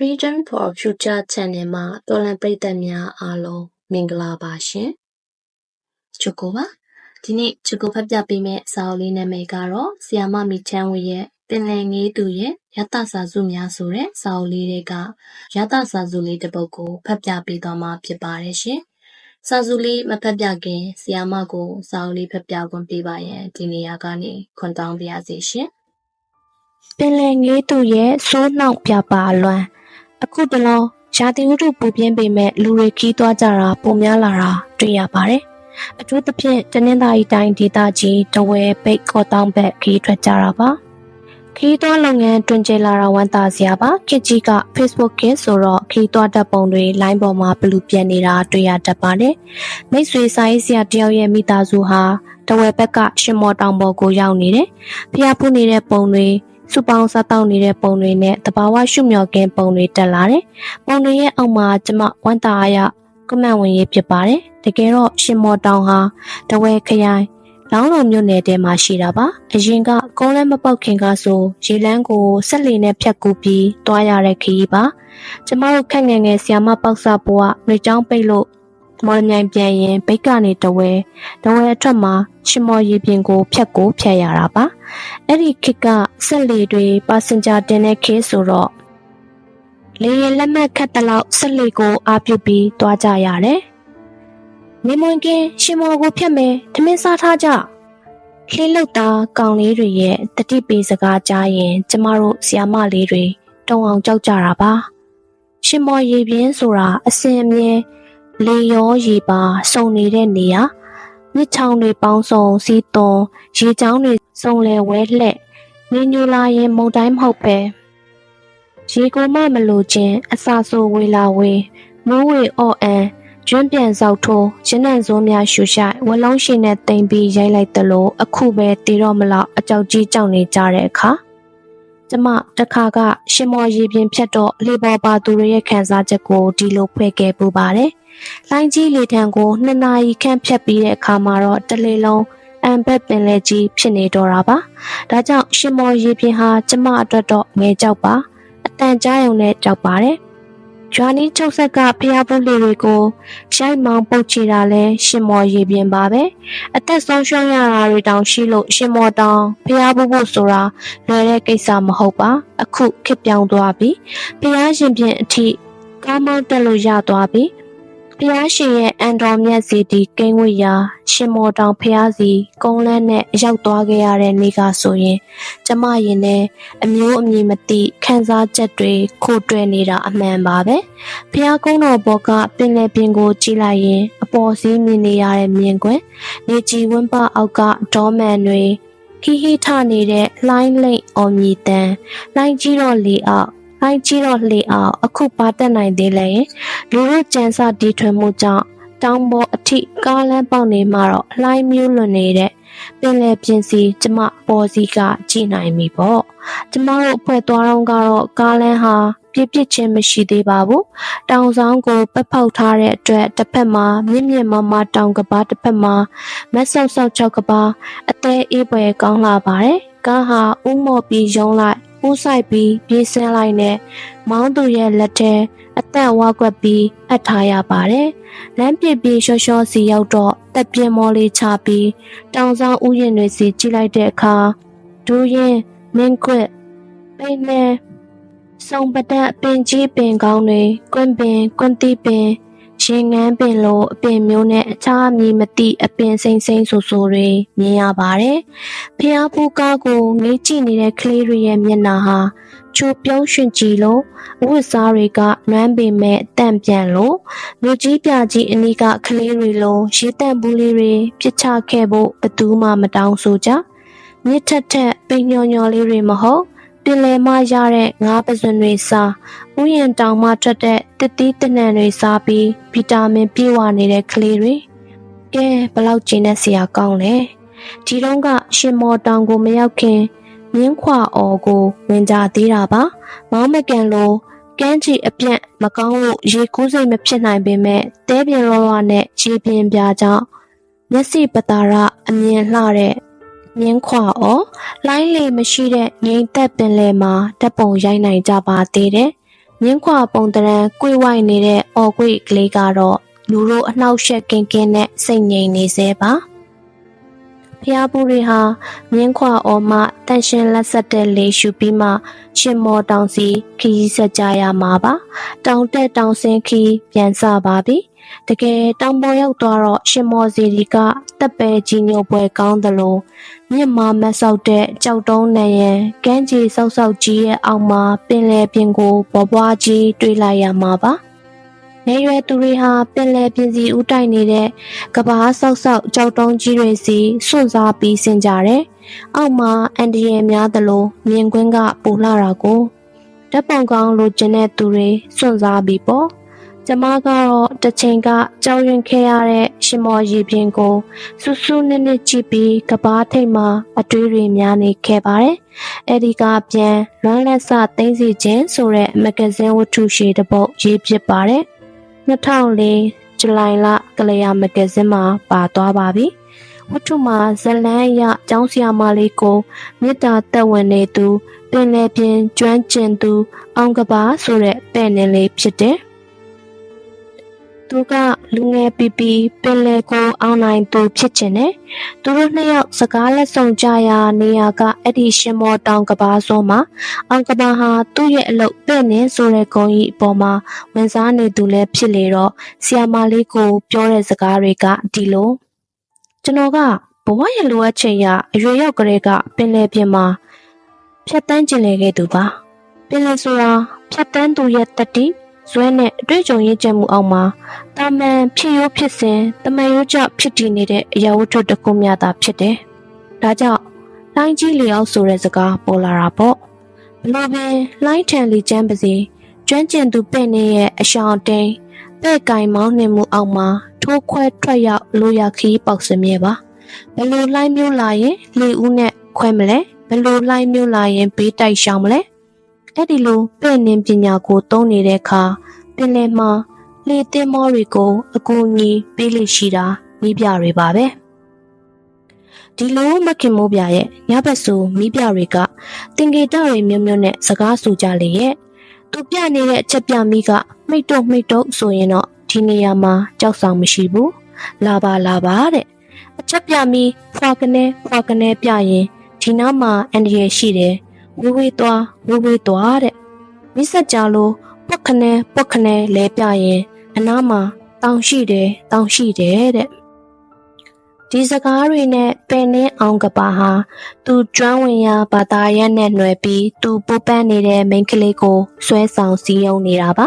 Freedom for Future Channel မှာတော်လှန်ပရိသတ်များအားလုံးမင်္ဂလာပါရှင်။ချူကိုပါဒီနေ့ချူကိုဖတ်ပြပေးမယ့်စာအုပ်လေးနာမည်ကတော့ဆီယာမမီချမ်းဝေရဲ့ပင်လယ်ငေးသူရဲ့ရတစာစုများဆိုတဲ့စာအုပ်လေးတွေကရတစာစုလေးတစ်ပုဒ်ကိုဖတ်ပြပေးသွားမှာဖြစ်ပါတယ်ရှင်။စာစုလေးမဖတ်ပြခင်ဆီယာမကိုစာအုပ်လေးဖတ်ပြခွင့်ပေးပါရန်ဒီနေရာကနေခွန်တောင်းပါရစေရှင်။ပင်လယ်ငေးသူရဲ့စိုးနှောက်ပြပါအလွမ်း အခုတလောရာသီဥတုပူပြင်းပေမဲ့လူတွေခီးသွားကြတာပုံများလာတာတွေ့ရပါတယ်။အထူးသဖြင့်တနင်္သာရီတိုင်းဒေသကြီးတဝဲပိတ်ကော့တောင်းဘက်ခီးထွက်ကြတာပါ။ခီးသွားလုပ်ငန်းတွင်ကျလာတာဝန်တာစရာပါ။ခစ်ကြီးက Facebook ကဆိုတော့ခီးသွားတပ်ပုံတွေ line ပေါ်မှာဘလူပြက်နေတာတွေ့ရတတ်ပါတယ်။မိတ်ဆွေစာရေးဆရာတယောက်ရဲ့မိသားစုဟာတဝဲဘက်ကရှင်မော်တောင်ပေါ်ကိုရောက်နေတယ်။ဖျားဖူးနေတဲ့ပုံတွေ စူပေါင်းစားတောက်နေတဲ့ပုံတွေနဲ့တဘာဝရှုမြော်ကင်းပုံတွေတက်လာတယ်။ပုံတွေရဲ့အောက်မှာကျမဝန်တာအရကမန့်ဝင်ရေးဖြစ်ပါတယ်။တကယ်တော့ရှင်မော်တောင်ဟာတဝဲခရိုင်လောင်းလုံမြို့နယ်ထဲမှာရှိတာပါ။အရင်ကကုန်းလမ်းမပေါက်ခင်ကဆိုရေလန်းကိုဆက်လီနဲ့ဖြတ်ကူးပြီးတွားရတဲ့ခရီးပါ။ကျမတို့ခက်ငယ်ငယ်ဆီယာမပေါက်စားဘွားနှွေချောင်းပိတ်လို့ မော်လမြိုင်ပြန်ရင်ဘိတ်ကနေတဝဲတဝဲအထက်မှာရှင်မော်ရေပြင်ကိုဖြတ်ကိုဖြတ်ရတာပါ။အဲ့ဒီခေတ်ကဆက်လီတွေပါစင်ဂျာတင်တဲ့ခေတ်ဆိုတော့လေရင်လက်မှတ်ခတ်တလောက်ဆက်လီကိုအားပြုပြီးတွားကြရတယ်။နေမွန်ကင်းရှင်မော်ကိုဖြတ်မယ်ထမင်းစားထားကြ။လှေလုတ်သားကောင်လေးတွေရဲ့တတိပေစကားကြားရင် ကျမတို့ဆီယာမလေးတွေတုံအောင်ကြောက်ကြတာပါ။ရှင်မော်ရေပြင်းဆိုတာအစင်အမြဲ လေရောရေပါစုံနေတဲ့နေရာမြစ်ချောင်းတွေပေါင်းစုံစီးသွန်ရေချောင်းတွေစုံလဲဝဲလှဲ့နေညူလာရင်မုန်တိုင်းမဟုတ်ပဲရေကိုမမလို့ခြင်းအစာဆိုဝေလာဝေမိုးဝေအော့အန်ကျွန်းပြန်ဆောက်ထိုးရင်းနှံစိုးများရှူရှိုက်ဝလုံးရှိနဲ့တိမ်ပြီးရိုက်လိုက်သလိုအခုပဲတီတော့မလောက်အကြောက်ကြီးကြောက်နေကြတဲ့အခါကျမတခါကရှင်မော်ရေပြင်ဖြတ်တော့လေပေါ်ပါသူတွေရဲ့ခံစားချက်ကိုဒီလိုဖွဲ့ခဲ့ပူပါတယ်။ လိုင်းကြီးလေထံကိုနှစ်နာရီခန့်ဖြတ်ပြီးတဲ့အခါမှာတော့တလေလုံးအံဘက်ပင်လေကြီးဖြစ်နေတော့တာပါ။ဒါကြောင့်ရှင်မော်ရေပြင်ဟာကျမအတွက်တော့ငယ်ကြောက်ပါအတန်ကြားရုံနဲ့ကြောက်ပါတယ်။ဂျွာနီချုပ်ဆက်ကဖျားဖို့လေးတွေကိုရိုက်မောင်းပုတ်ချတာလဲရှင်မော်ရေပြင်ပါပဲ။အသက်ဆုံးရှုံးရတာတွေတောင်ရှိလို့ရှင်မော်တောင်ဖျားဖို့ဖို့ဆိုတာလွယ်တဲ့ကိစ္စမဟုတ်ပါ။အခုခစ်ပြောင်းသွားပြီ။ဖျားရှင်ပြင်အထိကားမောင်းတက်လို့ရသွားပြီ။ ဖျားရှင်ရဲ့အန်တော်မြတ်စီတီကိန်းဝေရာရှင်မော်တောင်ဖျားစီကုန်းလန်းနဲ့ရောက်သွားခဲ့ရတဲ့နေ့ကဆိုရင်ကျမရင်နဲ့အမျိုးအမည်မသိခံစားချက်တွေခိုးတွယ်နေတာအမှန်ပါပဲဖျားကုန်းတော်ဘောကပင်လယ်ပြင်ကိုကြည့်လိုက်ရင် အပေါ်စီးမြင်နေရတဲ့မြင်ကွယ်နေကြည်ဝန်းပအောက်ကဒေါမန်တွေဟိဟိထနေတဲ့လှိုင်းလိမ့်အော်မြည်တန်လှိုင်းကြီးတော့လေအောက် အိုက်ကြီးတော့လှေအောင်အခုပါတက်နိုင်သေးလဲလူတို့ကြံစတီထွင်မှုကြောင့်တောင်ပေါ်အထိကားလမ်းပေါက်နေမှာတော့လှိုင်းမျိုးလွန်နေတဲ့ပင်လယ်ပြင်စီကျမပေါ်စီကကြည်နိုင်ပြီပေါ့ကျမတို့အဖွဲ့သွားတော့ကတော့ကားလမ်းဟာပြစ်ပြစ်ချင်းမရှိသေးပါဘူးတောင်ဆောင်ကိုပက်ဖောက်ထားတဲ့အတွက်တစ်ဖက်မှာမြင့်မြင့်မမတောင်ကပါတစ်ဖက်မှာမက်ဆောက်ဆောက်ချောက်ကပါအသေးအေးပွဲကောင်းလာပါတယ်ကားဟာဥမော့ပြီးယုံလိုက် ပိုးဆိုင်ပြီးပြေးဆင်းလိုက်နဲ့မောင်းသူရဲ့လက်ထဲအသက်ဝါကွက်ပြီးအပ်ထားရပါတယ်။လမ်းပြပြေးရှော့ရှော့စီရောက်တော့တက်ပြင်းမောလေးချပြီးတောင်ဆောင်ဥယျာဉ်တွေစီကြည့်လိုက်တဲ့အခါဒူးရင်မင်းကွက်ပိန်နေစုံပဒတ်ပင်ကြီးပင်ကောင်းတွေကွန့်ပင်ကွန့်တိပင် ရင်ငန်းပင်လိုအပင်မျိုးနဲ့အခြားအမည်မသိအပင်စိမ့်စိမ့်ဆူဆူတွေမြင်ရပါတယ်။ဖျားဖူးကားကိုငေးကြည့်နေတဲ့ကလေးတွေရဲ့မျက်နှာဟာချိုပြုံးရှင်ကြည်လို့အဝတ်စားတွေကနွမ်းပေမဲ့တန့်ပြန်လို့မြို့ကြီးပြကြီးအနီးကကလေးတွေလိုရေတန့်ဘူးလေးတွေပြစ်ချခဲ့ဖို့ဘသူမှမတောင်းဆိုကြ။မြစ်ထက်ထက်ပိန်ညော်ညော်လေးတွေမဟုတ်ပ င်လယ်မှရတဲ့ငါးပစွန်တွေစားဥယျင်တောင်မှထွက်တဲ့တစ်သီးတစ်နှံတွေစားပြီးဗီတာမင်ပြည့်ဝနေတဲ့ကလေးတွေကဲဘလောက်ကျင်းတဲ့ဆရာကောင်းလဲဒီတော့ကရှင်မော်တောင်ကိုမရောက်ခင်မြင်းခွာအော်ကိုဝင်ကြသေးတာပါမောင်းမကန်လို့ကန်းချီအပြန့်မကောင်းလို့ရေကူးစိတ်မဖြစ်နိုင်ပေမဲ့တဲပြင်းလောလောနဲ့ရေပြင်းပြကြောင့်မျက်စိပတာရအမြင်လှတဲ့ မြင်းခွာအော်လိုင်းလေမရှိတဲ့ငိမ့်သက်ပင်လယ်မှာဓာတ်ပုံရိုက်နိုင်ကြပါသေးတယ်မြင်းခွာပုံတရံကွေဝိုက်နေတဲ့အော်ကွေကလေးကတော့လူတို့အနှောက်ယှက်ကင်းကင်းနဲ့စိတ်ငြိမ်နေစေပါ ဖျားဘူးတွေဟာမြင်းခွာအော်မှတန်ရှင်လက်ဆက်တဲ့လေရှုပြီးမှရှင်မော်တောင်စီခီးဆက်ကြရမှာပါတောင်တက်တောင်ဆင်းခီးပြန်စပါပြီတကယ်တောင်ပေါ်ရောက်သွားတော့ရှင်မော်စီဒီကတက်ပဲကြီးညိုပွဲကောင်းသလိုမြင့်မာမတ်ဆောက်တဲ့ကြောက်တုံးနဲ့ရန်ကမ်းခြေဆောက်ဆောက်ကြီးရဲ့အောက်မှာပင်လယ်ပြင်ကိုပေါ်ပွားကြီးတွေ့လိုက်ရမှာပါ နေရွယ်သူတွေဟာပင်လယ်ပြင်စီဥတိုက်နေတဲ့ကဘာဆောက်ဆောက်ကြောက်တုံးကြီးတွေစီစွန့်စားပြီးဆင်ကြတယ်။အောက်မှာအန်ဒီရယ်များသလိုမြင်ကွင်းကပူလာတာကိုဓာတ်ပုံကောင်းလိုချင်တဲ့သူတွေစွန့်စားပြီးပေါ့။ကျမကတော့တစ်ချိန်ကကြောက်ရွံ့ခဲ့ရတဲ့ရှင်မော်ရီပြင်းကိုစူးစူးနစ်နစ်ကြည့်ပြီးကဘာထိတ်မှာအတွေးတွေများနေခဲ့ပါတယ်။အဲဒီကပြန်လွမ်းလက်စသိမ့်စီခြင်းဆိုတဲ့မဂဇင်းဝတ္ထုရှည်တစ်ပုဒ်ရေးဖြစ်ပါတယ်။ 2004ဇူလိုင်လကလျာမဂဇင်းမှာပါသွားပါပြီ။ဝတ္ထုမှာဇလန်းအရကျောင်းဆရာမလေးကိုမေတ္တာတက်ဝင်နေသူပင်လယ်ပြင်ကျွမ်းကျင်သူ အောင်ကပါဆိုတဲ့ပဲ့နင်းလေးဖြစ်တယ်။ သူကလူငယ်ပီပီပင်လယ်ကိုအောင်နိုင်သူဖြစ်ချင်တယ်။သူတို့နှစ်ယောက်စကားလက်ဆောင်ကြရာနေရာကအဲ့ဒီရှင်မော်တောင်ကပါစောမှာအောင်ကပါဟာသူ့ရဲ့အလုပ်ပဲ့နင်းဆိုတဲ့ဂုံကြီးအပေါ်မှာဝင်စားနေသူလည်းဖြစ်လေတော့ဆီယာမလေးကိုပြောတဲ့စကားတွေကဒီလိုကျွန်တော်ကဘဝရဲ့လိုအပ်ချက်ရအရွယ်ရောက်ကလေးကပင်လယ်ပြင်မှာဖြတ်တန်းကျင်လေခဲ့သူပါပင်လယ်ဆိုတာဖြတ်တန်းသူရဲ့တတိ ဇွဲနဲ့အတွေ့အကြုံရင့်ကျက်မှုအောက်မှာတာမန်ဖြစ်ရိုးဖြစ်စဉ်တမန်ရိုးကျဖြစ်တည်နေတဲ့အရာဝတ္ထုတစ်ခုများသာဖြစ်တယ်။ဒါကြောင့်လိုင်းကြီးလျောက်ဆိုတဲ့စကားပေါ်လာတာပေါ့။ဘလို့ပင်လိုင်းထန်လီကျန်းပါစေကျွမ်းကျင်သူပဲ့နေရဲ့အရှောင်းတိန်ပဲ့ကင်မောင်းနှင်မှုအောက်မှာထိုးခွဲထွက်ရောက်လိုရခီးပေါက်စမြဲပါ။ဘလို့လိုင်းမျိုးလာရင်လေဦးနဲ့ခွဲမလဲဘလို့လိုင်းမျိုးလာရင်ဘေးတိုက်ရှောင်မလဲ။ အဲ့ဒီလိုပဲ့နင်းပညာကိုသုံးနေတဲ့အခါပင်လယ်မှာလေသင်းမောတွေကိုအကူအညီပေးလိရှိတာမိပြတွေပါပဲဒီလိုမခင်မိုးပြရဲ့ညဘက်ဆိုမိပြတွေကတင်ကေတတွေမျိုးမျိုးနဲ့စကားဆိုကြလေရဲ့သူပြနေတဲ့အချက်ပြမိကမိတ်တော့မိတ်တော့ဆိုရင်တော့ဒီနေရာမှာကြောက်ဆောင်မရှိဘူးလာပါလာပါတဲ့အချက်ပြမိဖွာကနေဖွာကနေပြရင်ဒီနားမှာအန်ဒီရရှိတယ် ဝေးဝေးသွားဝေးဝေးသွားတဲ့မိဆက်ကြလို့ပုတ်ခနဲပုတ်ခနဲလဲပြရင်အနားမှာတောင်ရှိတယ်တောင်ရှိတယ်တဲ့ဒီစကားတွေနဲ့ပင်နှင်းအောင်ကပါဟာသူကျွမ်းဝင်ရာဘာသာရပ်နဲ့နှွယ်ပြီးသူပူပန်းနေတဲ့မိန်းကလေးကိုဆွဲဆောင်စည်းရုံးနေတာပါ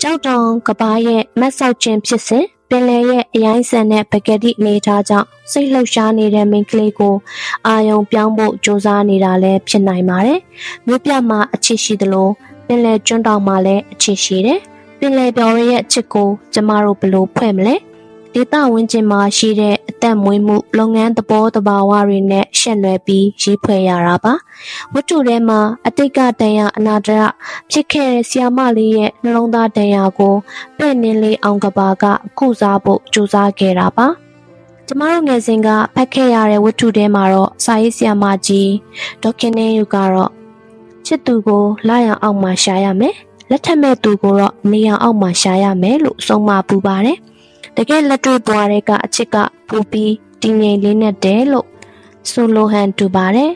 ကြောက်တောင်ကပါရဲ့မတ်ဆောက်ခြင်းဖြစ်စဉ် ပင်လယ်ရဲ့အရိုင်းဆန်တဲ့ပကတိအနေထားကြောင့်စိတ်လှုပ်ရှားနေတဲ့မိန်းကလေးကိုအာယုံပြောင်းဖို့ကြိုးစားနေတာလည်းဖြစ်နိုင်ပါတယ်။မြို့ပြမှာအချစ်ရှိသလိုပင်လယ်ကျွန်းတောင်မှာလည်းအချစ်ရှိတယ်။ပင်လယ်ပြော်ရဲ့အချစ်ကိုကျမတို့ဘယ်လိုဖွဲ့မလဲ။ ဒေသဝန်းကျင်မှာရှိတဲ့အသက်မွေးမှုလုပ်ငန်းသဘောတဘာဝတွေနဲ့ရှက်နွယ်ပြီးရေးဖွဲ့ရတာပါဝတ္ထုထဲမှာအတိတ်ကတန်ရာအနာတရဖြစ်ခဲ့တဲ့ဆီယာမလေးရဲ့နှလုံးသားတန်ရာကိုပဲ့နင်းလေးအောင်ကပါကကုစားဖို့ကြိုးစားခဲ့တာပါကျမတို့ငယ်စဉ်ကဖတ်ခဲ့ရတဲ့ဝတ္ထုထဲမှာတော့စာရေးဆရာမကြီးဒေါခင်နေယူကတော့ချစ်သူကိုလာရအောင်မှရှာရမယ်လက်ထက်မဲ့သူကိုတော့နေရအောင်မှရှာရမယ်လို့ဆုံးမပူပါတယ် တကယ်လက်တွေ့ပွားတဲ့ကအချစ်ကပူပြီးတည်ငြိမ်လေးနဲ့တဲလို့ဆိုလိုဟန်တူပါတယ်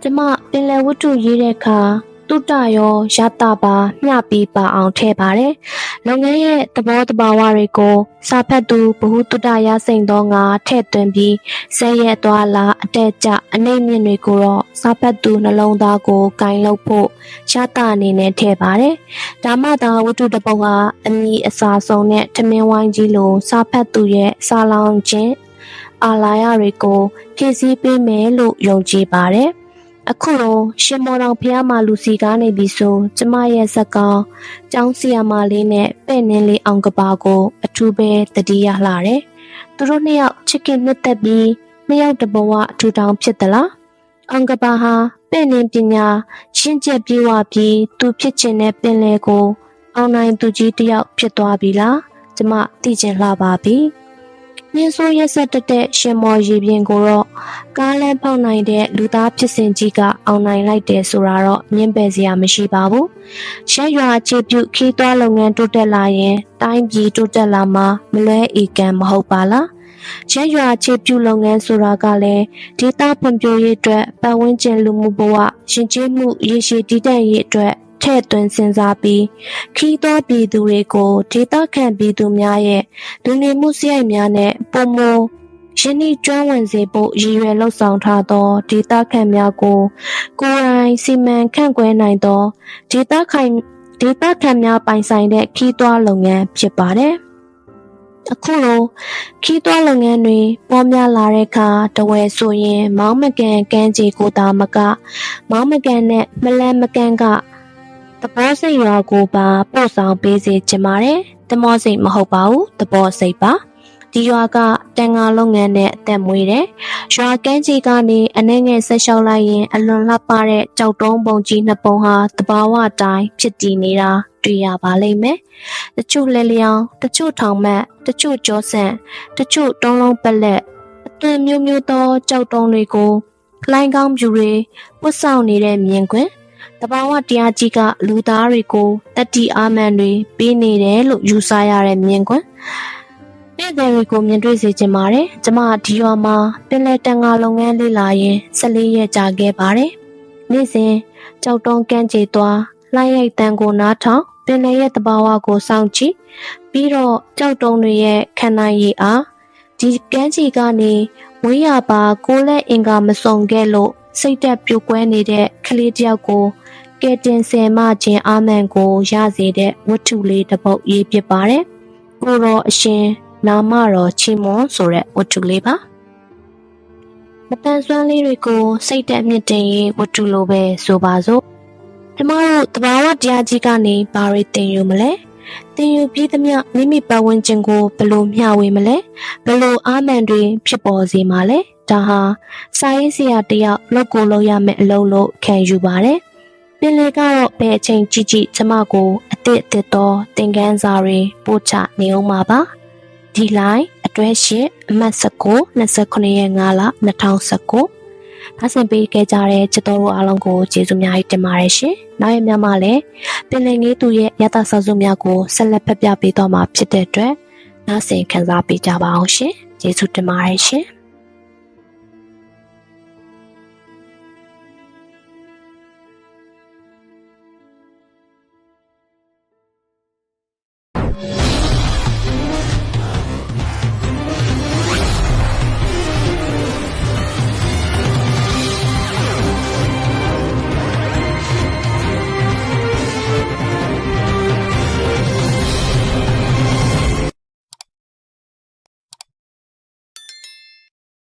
ကျမပင်လယ်ဝတ္ထုရေးတဲ့အခါတုတရောရတာပါမျှပြီးပါအောင်ထည့်ပါတယ်။ လုပ်ငန်းရဲ့သဘောတဘာဝတွေကိုစာဖတ်သူဘ ഹു တုတရစိန်သောငါထည့်သွင်းပြီးဆဲရဲသွားလာအတက်ကြအနှိမ့်မြင့်တွေကိုတော့စာဖတ်သူနှလုံးသားကိုကင်လုပ်ဖို့ရတာအနေနဲ့ထည့်ပါတယ်။ဒါမှသာဝတ္ထုတစ်ပုဒ်ဟာအမီအစာဆုံးနဲ့ထမင်းဝိုင်းကြီးလိုစာဖတ်သူရဲ့စာလောင်ခြင်းအာလာယတွေကိုဖြည့်ဆည်းပေးမယ်လို့ယုံကြည်ပါတယ်။ အခုတော့ရှင်မော်တော်ဖះမလူစီကားနေပြီဆိုကျမရဲ့ဇက်ကောင်ကျောင်းဆီယာမလေးနဲ့ပဲ့နင်းလေးအောင်ကပါကို အထူးပဲတတိယလှတယ်။သူတို့နှစ်ယောက်ချစ်ခင်နှစ်သက်ပြီးနှစ်ယောက်တဘဝအထူတောင်ဖြစ်သလား။အောင်ကပါဟာပဲ့နင်းပညာရှင်းချက်ပြေဝပြီးသူဖြစ်ချင်တဲ့ပင်လေကို အောင်နိုင်သူကြီးတယောက်ဖြစ်သွားပြီလား။ကျမသိချင်လှပါပြီ။ မြင်းဆိုးရက်ဆက်တက်တဲ့ရှင်မော်ရေပြင်ကိုတော့ကားလဲပေါက်နိုင်တဲ့လူသားဖြစ်စဉ်ကြီးကအောင်နိုင်လိုက်တယ်ဆိုတာတော့ညှင်းပယ်စရာမရှိပါဘူး။ရက်ရွာခြေပြုတ်ခီးသွွားလုပ်ငန်းတိုးတက်လာရင်တိုင်းပြည်တိုးတက်လာမှာမလွဲဧကံမဟုတ်ပါလား။ရက်ရွာခြေပြုတ်လုပ်ငန်းဆိုတာကလည်းဒေသဖွံ့ဖြိုးရေးအတွက်ပတ်ဝန်းကျင်လူမှုဘဝရှင်ကျေးမှုရည်ရှိတည်တံ့ရေးအတွက် ထည့်သွင်းစဉ်းစားပြီးခီးသွွားပြည်သူတွေကိုဒေသခံပြည်သူများရဲ့လူနေမှုစရိုက်များနဲ့ပုံမယနေ့ကျွမ်းဝင်စေဖို့ရည်ရွယ်လှုပ်ဆောင်ထားသောဒေသခံများကိုကိုယ်တိုင်စီမံခန့်ခွဲနိုင်သောဒေသခံဒေသခံများပိုင်ဆိုင်တဲ့ခီးသွွားလုပ်ငန်းဖြစ်ပါတယ်။အခုလိုခီးသွွားလုပ်ငန်းတွေပေါ်များလာတဲ့အခါတဝယ်ဆိုရင် မောင်းမကန်ကန်းကြီးကိုသာမက မောင်းမကန်နဲ့မလန်မကန်ကသ ဘောစိတ်ရွာကိုပါပို့ဆောင်ပေးစေချင်ပါတယ်။သမောစိတ်မဟုတ်ပါဘူးသဘောစိတ်ပါ။ဒီရွာကတန်ငါလုပ်ငန်းနဲ့အသက်မွေးတယ်။ရွာကန်းကြီးကနေအနှဲငယ်ဆက်လျှောက်လိုက်ရင်အလွန်လှပတဲ့ကြောက်တုံးပုံကြီးနှစ်ပုံဟာတဘာဝတိုင်းဖြစ်တည်နေတာတွေ့ရပါလိမ့်မယ်။တချို့လဲလျောင်းတချို့ထောင်မတ်တချို့ကြောဆန့်တချို့တုံးလုံးပလက်အသွင်မျိုးမျိုးသောကြောက်တုံးတွေကိုလိုင်းကောင်းပြူတွေပွတ်ဆောင်နေတဲ့မြင်ကွင်း တဘာဝတရားကြီးကလူသားတွေကိုတတိအာမန်တွေပေးနေတယ်လို့ယူဆရတဲ့မြင်ကွင်းပြည်သူတွေကိုမြင်တွေ့စေချင်ပါတယ်။ကျမဒီရွာမှာပင်လယ်တန်ငါလုပ်ငန်းလေးလာရင်14ရက်ကြာခဲ့ပါတယ်။နေ့စဉ်ကြောက်တုံးကန်းကြေသွားလှိုင်းရိုက်တန်ကိုနားထောင်ပင်လယ်ရဲ့တဘာဝကိုစောင့်ကြည့်ပြီးတော့ကြောက်တုံးတွေရဲ့ခံနိုင်ရည်အားဒီကန်းကြေကနေဝေးရပါကိုလက်အင်္ကာမစုံခဲ့လို့စိတ်တက်ပြိုကွဲနေတဲ့ကလေးတယောက်ကို ကဲတင်ဆယ်မခြင်းအာမန်ကိုရစေတဲ့ဝတ္ထုလေးတစ်ပုဒ်ရေးပြပါတယ်။ကိုရောအရှင်နာမတော်ချီမွန်ဆိုတဲ့ဝတ္ထုလေးပါ။မတန်ဆွမ်းလေးတွေကိုစိတ်တက်မြင့်တင်ရေးဝတ္ထုလိုပဲဆိုပါစို့။ကျမတို့တဘာဝတရားကြီးကနေဘာတွေသင်ယူမလဲ။သင်ယူပြီးသမျှမိမိပတ်ဝန်းကျင်ကိုဘယ်လိုမျှဝေမလဲ။ဘယ်လိုအာမန်တွေဖြစ်ပေါ်စေမှာလဲ။ဒါဟာစာရေးဆရာတယောက်လောက်ကိုလောက်ရမယ့်အလုပ်လို့ခံယူပါတယ်။ ပင်လေကတော့ဘယ်အချိန်ကြည့်ကြည့်ကျမကိုအစ်စ်အစ်သောသင်ခန်းစာတွေပို့ချနေအောင်ပါပါ။ဒီလိုင်းအတွဲရှိအမှတ်19 29ရက်5လ2019ဒါဆင်ပေးခဲ့ကြတဲ့ချစ်တော်တို့အားလုံးကိုကျေးဇူးများတင်ပါတယ်ရှင်။နောက်ရမြမှာလည်းပင်လယ်ငေးသူရဲ့ရသဆောက်စုများကိုဆက်လက်ဖက်ပြပေးတော့မှာဖြစ်တဲ့အတွက်နောက်ဆင်ခန်းစားပေးကြပါအောင်ရှင်။ကျေးဇူးတင်ပါတယ်ရှင်။